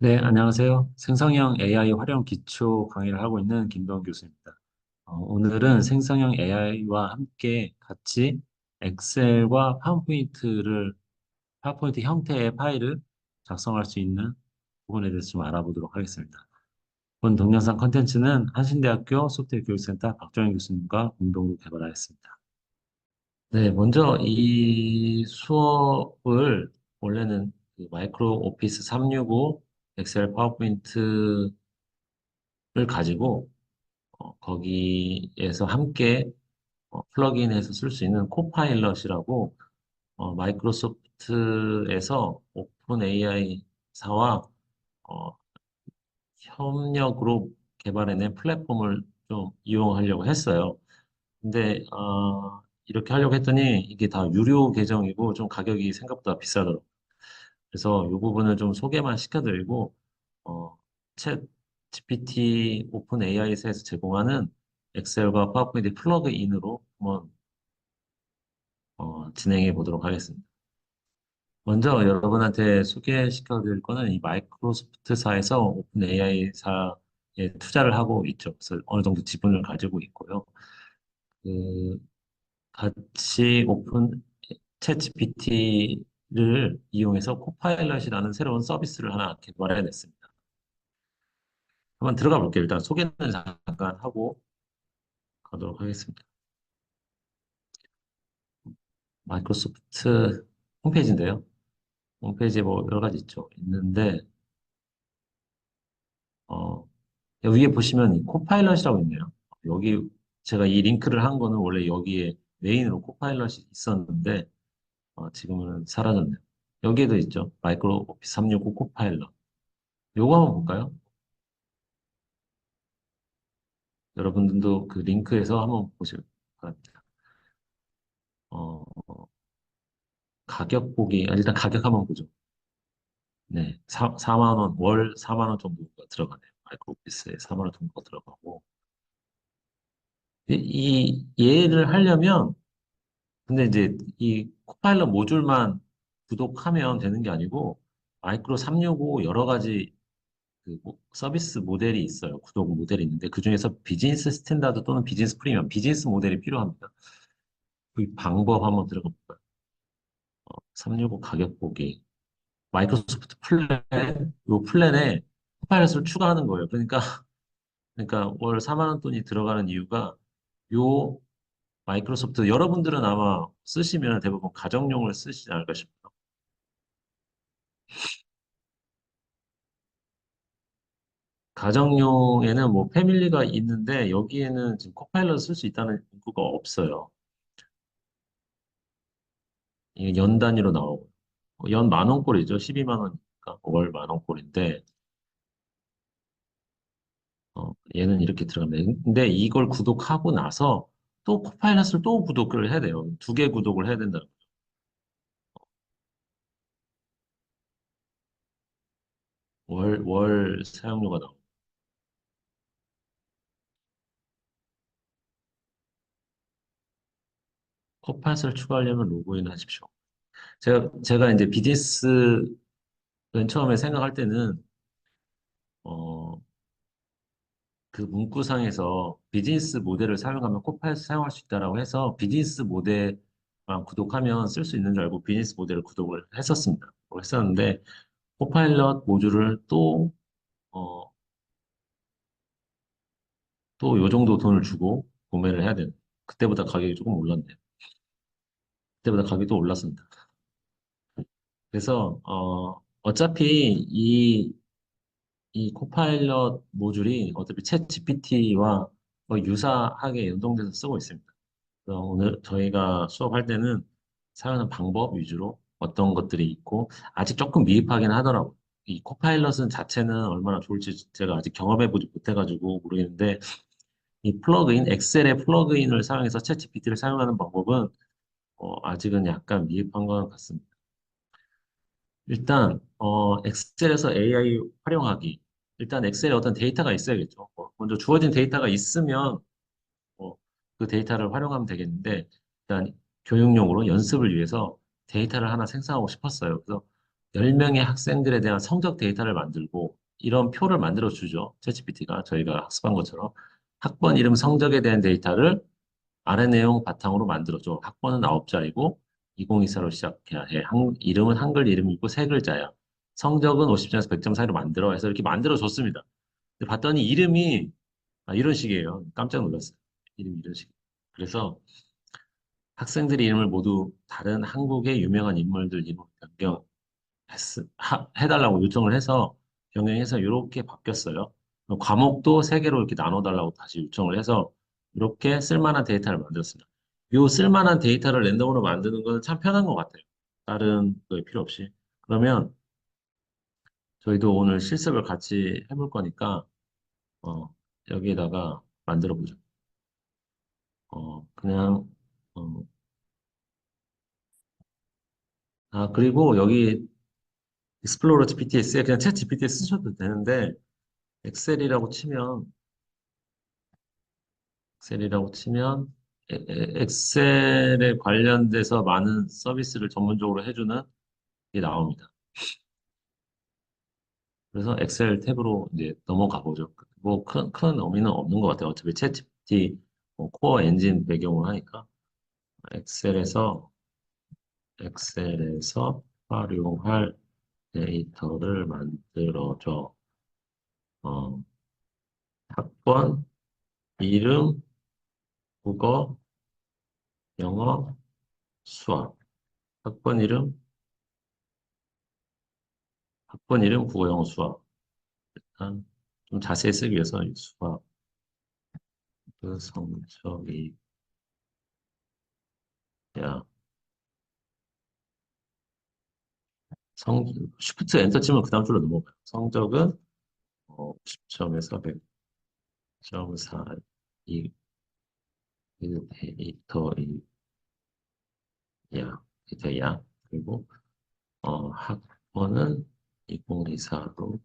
네, 안녕하세요. 생성형 AI 활용 기초 강의를 하고 있는 김도원 교수입니다. 어, 오늘은 생성형 AI와 함께 같이 엑셀과 파워포인트를, 파워포인트 형태의 파일을 작성할 수 있는 부분에 대해서 좀 알아보도록 하겠습니다. 본 동영상 컨텐츠는 한신대학교 소프트웨어 교육센터 박정현 교수님과 공동으로 개발하였습니다. 네, 먼저 이 수업을 원래는 그 마이크로 오피스 365 엑셀 파워포인트를 가지고 어, 거기에서 함께 어, 플러그인해서 쓸 수 있는 코파일럿이라고 어, 마이크로소프트에서 오픈 AI사와 어, 협력으로 개발해낸 플랫폼을 좀 이용하려고 했어요. 근데 어, 이렇게 하려고 했더니 이게 다 유료 계정이고 좀 가격이 생각보다 비싸더라고요. 그래서 이 부분을 좀 소개만 시켜드리고 어, 챗 GPT 오픈 AI에서 제공하는 엑셀과 파워포인트 플러그인으로 한번 어, 진행해 보도록 하겠습니다. 먼저 여러분한테 소개시켜 드릴 거는 이 마이크로소프트사에서 오픈 AI사에 투자를 하고 있죠. 그래서 어느 정도 지분을 가지고 있고요. 그 같이 오픈 챗 GPT 를 이용해서 코파일럿이라는 새로운 서비스를 하나 개발해냈습니다. 한번 들어가 볼게요. 일단 소개는 잠깐 하고 가도록 하겠습니다. 마이크로소프트 홈페이지인데요. 홈페이지에 뭐 여러 가지 있죠. 있는데 어, 위에 보시면 이 코파일럿이라고 있네요. 여기 제가 이 링크를 한 거는 원래 여기에 메인으로 코파일럿이 있었는데 어, 지금은 사라졌네요. 여기에도 있죠. 마이크로 오피스 365 코파일럿. 요거 한번 볼까요? 여러분들도 그 링크에서 한번 보시기 바랍니다. 어, 가격 보기, 아, 일단 가격 한번 보죠. 네, 4, 4만 원, 월 4만 원 정도가 들어가네요. 마이크로 오피스에 4만 원 정도가 들어가고. 이, 이 얘를 하려면, 근데 이제 이 코파일럿 모듈만 구독하면 되는 게 아니고, 마이크로 365 여러 가지 그 모- 서비스 모델이 있어요. 구독 모델이 있는데 그 중에서 비즈니스 스탠다드 또는 비즈니스 프리미엄, 비즈니스 모델이 필요합니다. 그 방법 한번 들어가 볼까요? 어, 365 가격 보기. 마이크로소프트 플랜, 요 플랜에 코파일럿을 추가하는 거예요. 그러니까 그러니까 월 4만 원 돈이 들어가는 이유가 요 마이크로소프트 여러분들은 아마 쓰시면 대부분 가정용을 쓰시지 않을까 싶어요. 가정용에는 뭐 패밀리가 있는데 여기에는 지금 코파일럿 쓸 수 있다는 문구가 없어요. 이게 연 단위로 나오고 연 만 원 꼴이죠. 12만 원이니까 월 만 원 꼴인데 어, 얘는 이렇게 들어가면 근데 이걸 구독하고 나서 또 코파일럿을 또 구독을 해야 돼요. 두 개 구독을 해야 된다. 월, 월 사용료가 나오고 코파일럿을 추가하려면 로그인 하십시오. 제가 제가 이제 비즈니스 맨 처음에 생각할 때는 어, 그 문구상에서 비즈니스 모델을 사용하면 코파일럿 사용할 수 있다라고 해서 비즈니스 모델만 구독하면 쓸 수 있는 줄 알고 비즈니스 모델을 구독을 했었습니다. 했었는데 코파일럿 모듈을 또 어, 또 요 정도 돈을 주고 구매를 해야 되는. 그때보다 가격이 조금 올랐네요. 그때보다 가격이 또 올랐습니다. 그래서 어, 어차피 이, 이 코파일럿 모듈이 어차피 챗 GPT와 유사하게 연동돼서 쓰고 있습니다. 그래서 오늘 저희가 수업할 때는 사용하는 방법 위주로 어떤 것들이 있고 아직 조금 미흡하긴 하더라고요. 이 코파일럿은 자체는 얼마나 좋을지 제가 아직 경험해보지 못해가지고 모르겠는데 이 플러그인, 엑셀의 플러그인을 사용해서 챗GPT를 사용하는 방법은 어, 아직은 약간 미흡한 것 같습니다. 일단 어, 엑셀에서 AI 활용하기. 일단 엑셀에 어떤 데이터가 있어야겠죠. 뭐, 먼저 주어진 데이터가 있으면 어, 그 데이터를 활용하면 되겠는데 일단 교육용으로 연습을 위해서 데이터를 하나 생성하고 싶었어요. 그래서 10명의 학생들에 대한 성적 데이터를 만들고 이런 표를 만들어 주죠. 챗GPT가 저희가 학습한 것처럼 학번 이름 성적에 대한 데이터를 아래 내용 바탕으로 만들어줘. 학번은 9자리고 2024로 시작해야 해. 한, 이름은 한글 이름이고 세 글자야. 성적은 50점에서 100점 사이로 만들어 해서 이렇게 만들어 줬습니다. 봤더니 이름이 아, 이런 식이에요. 깜짝 놀랐어요. 이름이 이런 식. 그래서 학생들의 이름을 모두 다른 한국의 유명한 인물들 이름으로 변경 해달라고 요청을 해서 병행해서 이렇게 바뀌었어요. 과목도 세 개로 이렇게 나눠달라고 다시 요청을 해서 이렇게 쓸만한 데이터를 만들었습니다. 이 쓸만한 데이터를 랜덤으로 만드는 건참 편한 것 같아요. 다른 거에 필요 없이. 그러면 저희도 오늘 실습을 같이 해볼 거니까 어, 여기에다가 만들어 보죠. 어, 그냥 어, 아 그리고 여기 익스플로러 GPTS에 그냥 챗 GPT 쓰셔도 되는데 엑셀이라고 치면 엑셀이라고 치면 엑셀에 관련돼서 많은 서비스를 전문적으로 해주는 게 나옵니다. 그래서 엑셀 탭으로 이제 넘어가 보죠. 뭐 큰 큰 의미는 없는 것 같아요. 어차피 챗 GPT 뭐 코어 엔진 배경으로 하니까 엑셀에서 엑셀에서 활용할 데이터를 만들어줘. 어, 학번, 이름, 국어, 영어, 수학. 학번 이름, 학번 이름, 국어, 영어, 수학. 일단 좀 자세히 쓰기 위해서 이 수학 그 성적이 야 성, 쉬프트 엔터 치면 그 다음 줄로 넘어가요. 성적은 어, 10점에서 100점 사이 데이터이 야. 데이터야. 그리고 어, 학번은 2024로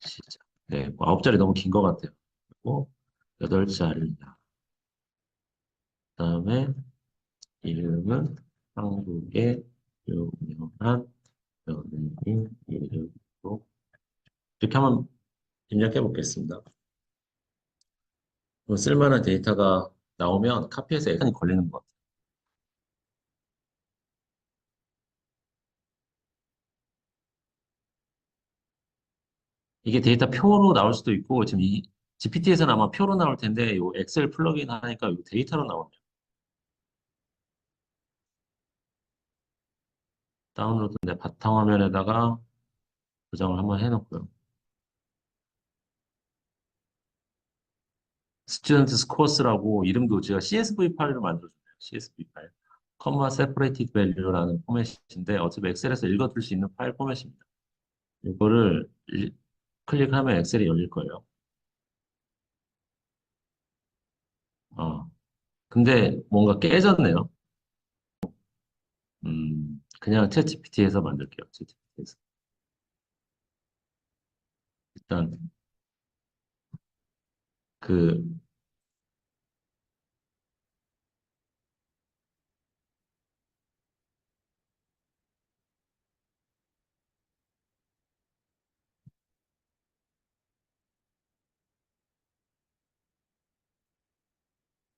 시작. 네, 뭐 아홉 자리 너무 긴 것 같아요. 그리고 여덟 자리야. 그다음에 이름은 한국의 유명한 연예인 이름으로 이렇게 한번 입력해 보겠습니다. 뭐 쓸만한 데이터가 나오면 카피해서 시간이 걸리는 것 같아요. 이게 데이터 표로 나올 수도 있고 지금 이 GPT에서는 아마 표로 나올 텐데 이 엑셀 플러그인 하니까 이 데이터로 나옵니다. 다운로드 내 바탕화면에다가 저장을 한번 해놓고요. 스튜던트 스코어스라고 이름도 제가 CSV 파일을 만들어줬네요. CSV 파일. 컴마 세퍼레이티드 밸류라는 포맷인데 어차피 엑셀에서 읽어둘 수 있는 파일 포맷입니다. 이거를 일- 클릭하면 엑셀이 열릴 거예요. 어. 근데 뭔가 깨졌네요. 음, 그냥 챗 GPT에서 만들게요. 챗 GPT에서. 일단 그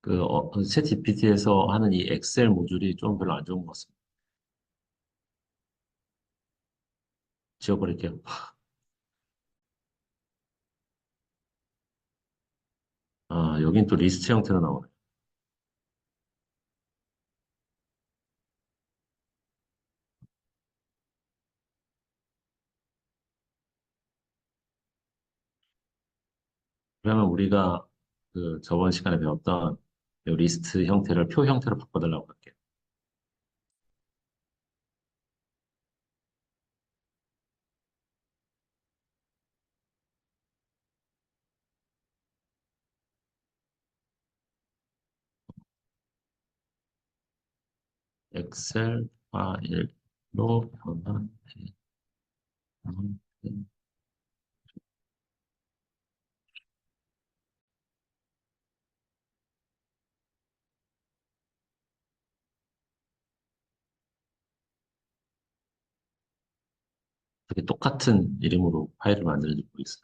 그, 어, 챗 GPT에서 하는 이 엑셀 모듈이 좀 별로 안 좋은 것 같습니다. 지워버릴게요. 아, 여긴 또 리스트 형태로 나오네. 그러면 우리가 그 저번 시간에 배웠던 이 리스트 형태를 표 형태로 바꿔달라고 할게요. 엑셀 파일로 변환해. 똑같은 이름으로 파일을 만드는지 모르겠어요.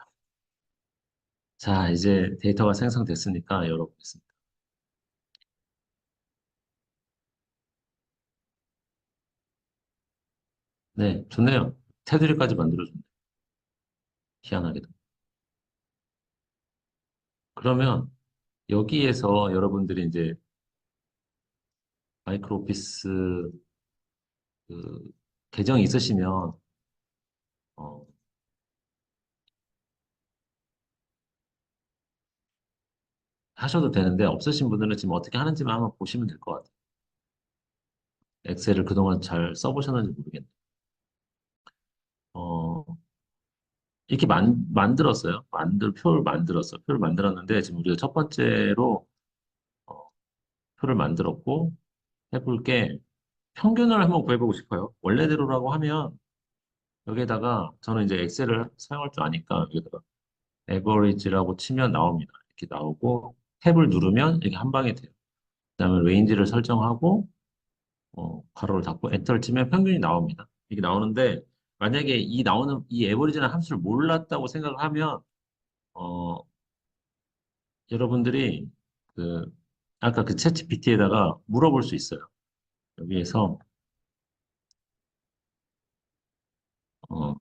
자, 이제 데이터가 생성됐으니까 열어보겠습니다. 네, 좋네요. 테두리까지 만들어준대. 희한하게도. 그러면 여기에서 여러분들이 이제 마이크로 오피스 그 계정이 있으시면 어, 하셔도 되는데 없으신 분들은 지금 어떻게 하는지만 한번 보시면 될 것 같아요. 엑셀을 그동안 잘 써보셨는지 모르겠네요. 어, 이렇게 만, 만들었어요. 만들, 표를 만들었어요. 표를 만들었는데 지금 우리가 첫 번째로 어, 표를 만들었고 해볼 게 평균을 한번 구해보고 싶어요. 원래대로라고 하면 여기에다가 저는 이제 엑셀을 사용할 줄 아니까 여기다가 average라고 치면 나옵니다. 이렇게 나오고 탭을 누르면 이렇게 한 방에 돼요. 그 다음에 레인지를 설정하고 어, 괄호를 닫고 엔터를 치면 평균이 나옵니다. 이게 나오는데 만약에 이 나오는 이 에버리지라는 함수를 몰랐다고 생각을 하면 어, 여러분들이 그 아까 그 챗GPT에다가 물어볼 수 있어요. 여기에서 어,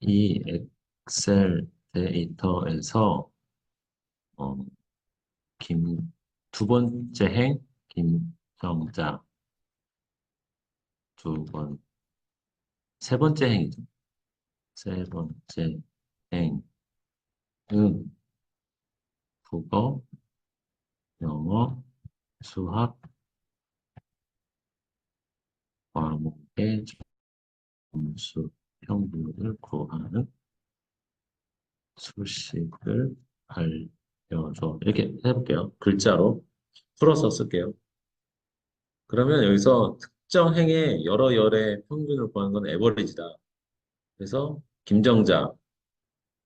이 엑셀 데이터에서 어, 김, 두 번째 행 김정자 두 번, 세 번째 행이죠. 세 번째 행은 국어, 영어, 수학 과목의 점수 평균을 구하는 수식을 알려줘. 이렇게 해볼게요. 글자로 풀어서 쓸게요. 그러면 여기서 특정 행의 여러 열의 평균을 구하는 건 에버리지다. 그래서 김정자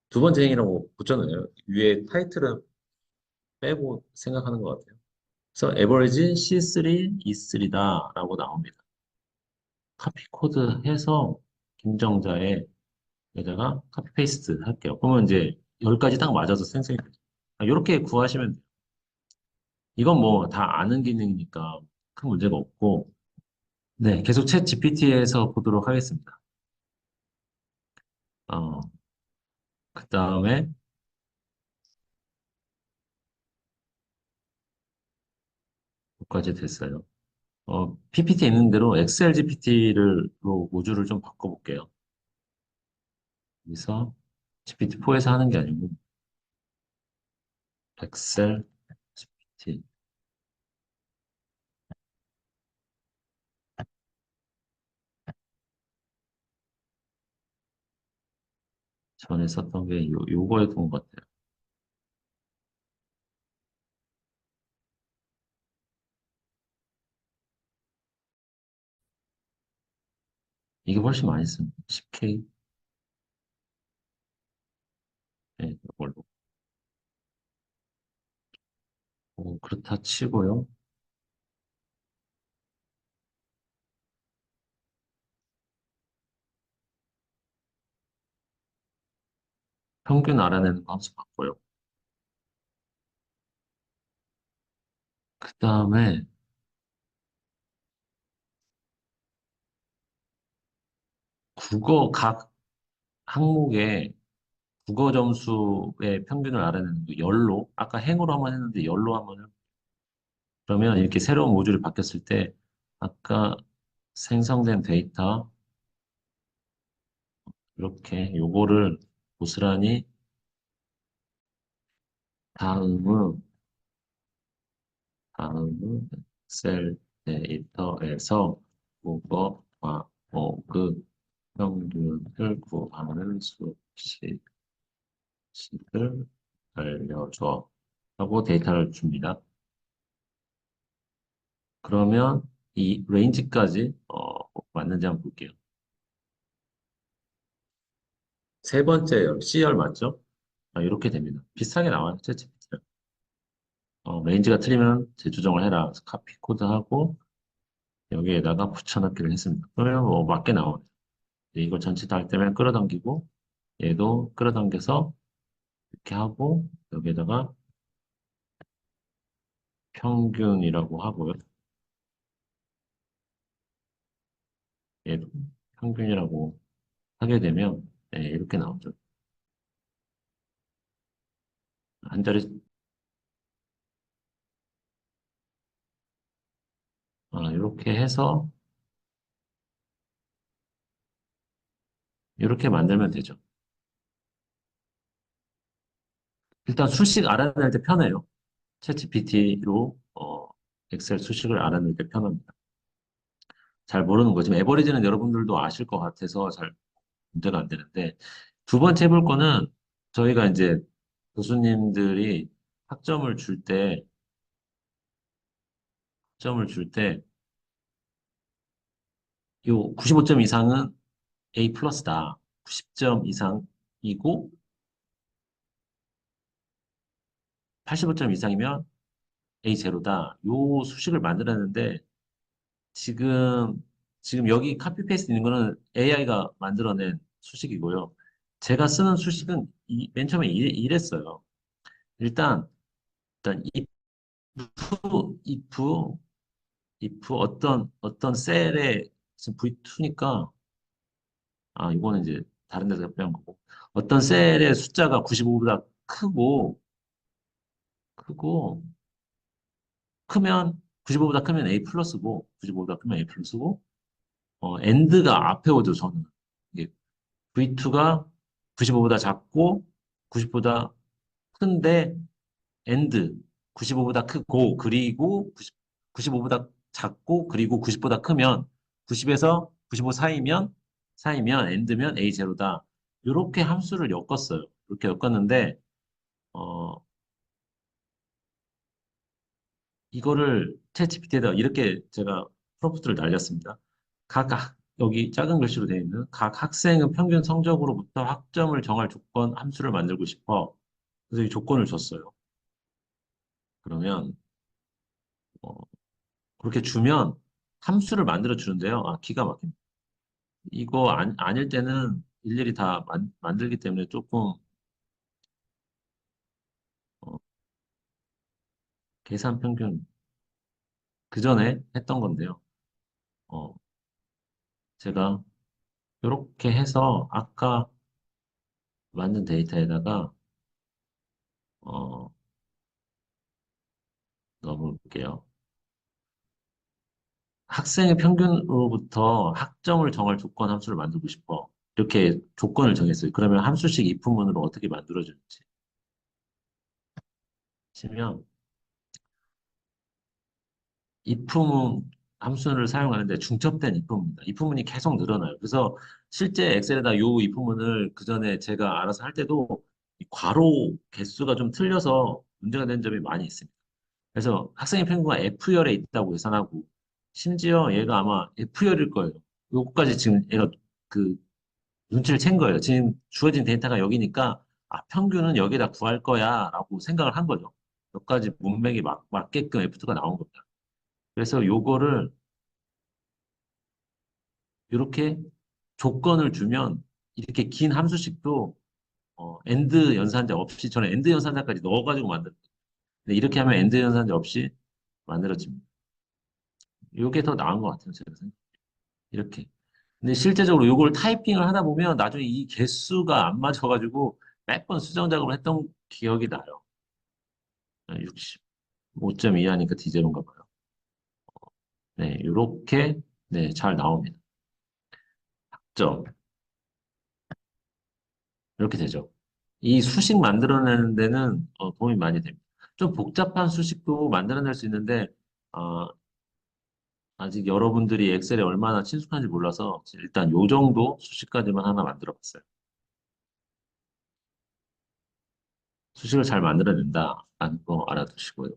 두 번째 행이라고 붙여놔요. 위에 타이틀은 빼고 생각하는 것 같아요. 그래서 에버리지 C3, E3다 라고 나옵니다. 카피 코드 해서 김정자에 여기다가 카피 페이스트 할게요. 그러면 이제 10가지 딱 맞아서 되죠. 이렇게 구하시면 돼요. 이건 뭐 다 아는 기능이니까 큰 문제가 없고 네, 계속 챗 GPT에서 보도록 하겠습니다. 어, 그 다음에 여기까지 됐어요. 어, PPT 있는 대로 엑셀 GPT를 모듈을 좀 바꿔볼게요. 여기서 GPT-4에서 하는 게 아니고 엑셀 GPT 전에 썼던 게 요, 요거였던 것 같아요. 이게 훨씬 많이 씁니다. 10K. 네, 이걸로. 어, 그렇다 치고요. 평균 알아내는 거 함수 바꿔요. 그 다음에 국어 각 항목의 국어 점수의 평균을 알아내는 거 열로. 아까 행으로 한번 했는데 열로 한번 해 그러면 이렇게 새로운 모듈이 바뀌었을 때 아까 생성된 데이터 이렇게 요거를 고스란히 다음은 다음은 엑셀 데이터에서 국어와 어그 평균을 구하는 수식을 알려줘 하고 데이터를 줍니다. 그러면 이 레인지까지 어, 맞는지 한번 볼게요. 세 번째 열, C열 맞죠? 아, 이렇게 됩니다. 비슷하게 나와요. 챗GPT랑. 어, 레인지가 틀리면 재조정을 해라. 카피 코드하고 여기에다가 붙여넣기를 했습니다. 그러면 뭐 맞게 나오네요. 이거 전체 다 할 때면 끌어당기고 얘도 끌어당겨서 이렇게 하고 여기에다가 평균이라고 하고요. 얘도 평균이라고 하게 되면 네, 이렇게 나오죠. 한 자리 아, 이렇게 해서 이렇게 만들면 되죠. 일단 수식 알아낼 때 편해요. 챗GPT로 어, 엑셀 수식을 알아낼 때 편합니다. 잘 모르는 거지. 에버리지는 여러분들도 아실 것 같아서 잘 문제가 안 되는데 두 번째 해볼 거는 저희가 이제 교수님들이 학점을 줄 때, 학점을 줄 때, 요 95점 이상은 A 플러스다. 90점 이상이고, 85점 이상이면 A 제로다. 요 수식을 만들었는데, 지금, 지금 여기 카피 페이스트 있는 거는 AI가 만들어낸 수식이고요. 제가 쓰는 수식은 이, 맨 처음에 이래, 이랬어요. 일단, 일단 if, if, if 어떤, 어떤 셀에 지금 V2니까, 아, 이거는 이제 다른 데서 빼온 거고. 어떤 셀의 숫자가 95보다 크고, 크고, 크면, 95보다 크면 A 플러스고, 95보다 크면 A 플러스고, 어, end가 앞에 오죠, 저는. 이게 V2가 95보다 작고, 90보다 큰데, end, 95보다 크고, 그리고 90, 95보다 작고, 그리고 90보다 크면, 90에서 95 사이면, 사이면, end면 A0다. 이렇게 함수를 엮었어요. 이렇게 엮었는데, 어, 이거를 챗GPT에다 이렇게 제가 프롬프트를 날렸습니다. 각, 학- 여기 작은 글씨로 되어 있는 각 학생의 평균 성적으로부터 학점을 정할 조건 함수를 만들고 싶어. 그래서 이 조건을 줬어요. 그러면, 어, 그렇게 주면 함수를 만들어 주는데요. 아, 기가 막힙니다. 이거 안, 아닐 때는 일일이 다 만, 만들기 때문에 조금 어, 계산 평균 그 전에 했던 건데요. 어, 제가 이렇게 해서 아까 만든 데이터에다가 어, 넣어볼게요. 학생의 평균으로부터 학점을 정할 조건 함수를 만들고 싶어. 이렇게 조건을 정했어요. 그러면 함수식 if문으로 어떻게 만들어줄지 치면 if문 함수를 사용하는데 중첩된 if문입니다. if문이 계속 늘어나요. 그래서 실제 엑셀에다 요 if문을 그 전에 제가 알아서 할 때도 이 괄호 개수가 좀 틀려서 문제가 된 점이 많이 있습니다. 그래서 학생의 평균가 F열에 있다고 계산하고 심지어 얘가 아마 F열일 거예요. 요거까지 지금 얘가 그 눈치를 챈 거예요. 지금 주어진 데이터가 여기니까 아 평균은 여기다 구할 거야 라고 생각을 한 거죠. 몇 가지 문맥이 맞, 맞게끔 F2가 나온 겁니다. 그래서 요거를 이렇게 조건을 주면 이렇게 긴 함수식도 어, 엔드 연산자 없이 저는 엔드 연산자까지 넣어가지고 만들었거든요. 근데 이렇게 하면 엔드 연산자 없이 만들어집니다. 이게 더 나은 것 같아요, 제가 생각. 이렇게. 근데 실제적으로 이걸 타이핑을 하다 보면 나중에 이 개수가 안 맞아가지고 몇 번 수정 작업을 했던 기억이 나요. 65.2 하니까 디제로인가 봐요. 네, 이렇게 네, 잘 나옵니다. 학점. 이렇게 되죠. 이 수식 만들어내는 데는 어, 도움이 많이 됩니다. 좀 복잡한 수식도 만들어낼 수 있는데 어, 아직 여러분들이 엑셀에 얼마나 친숙한지 몰라서 일단 요 정도 수식까지만 하나 만들어 봤어요. 수식을 잘 만들어낸다라는 거 알아두시고요.